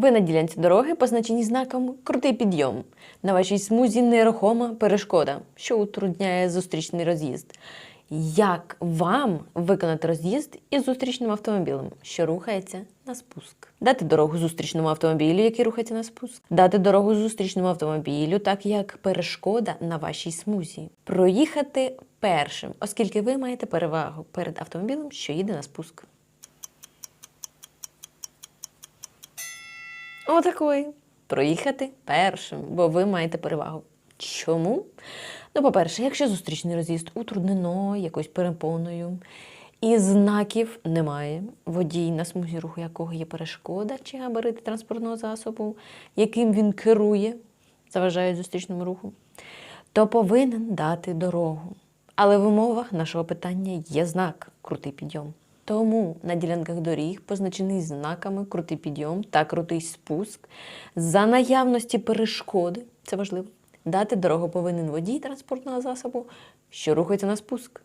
Ви на ділянці дороги, позначені знаком крутий підйом. На вашій смузі нерухома перешкода, що утрудняє зустрічний роз'їзд. Як вам виконати роз'їзд із зустрічним автомобілем, що рухається на спуск? Дати дорогу зустрічному автомобілю, який рухається на спуск, дати дорогу зустрічному автомобілю, так як перешкода на вашій смузі. Проїхати першим, оскільки ви маєте перевагу перед автомобілем, що їде на спуск. Отакої. Проїхати першим, бо ви маєте перевагу. Чому? Ну, по-перше, якщо зустрічний роз'їзд утруднено якоюсь перепоною, і знаків немає, водій на смузі руху якого є перешкода чи габарити транспортного засобу, яким він керує, заважають зустрічному руху, то повинен дати дорогу. Але в умовах нашого питання є знак крутий підйом. Тому на ділянках доріг, позначений знаками крутий підйом та крутий спуск, за наявності перешкоди, це важливо, дати дорогу повинен водій транспортного засобу, що рухається на спуск.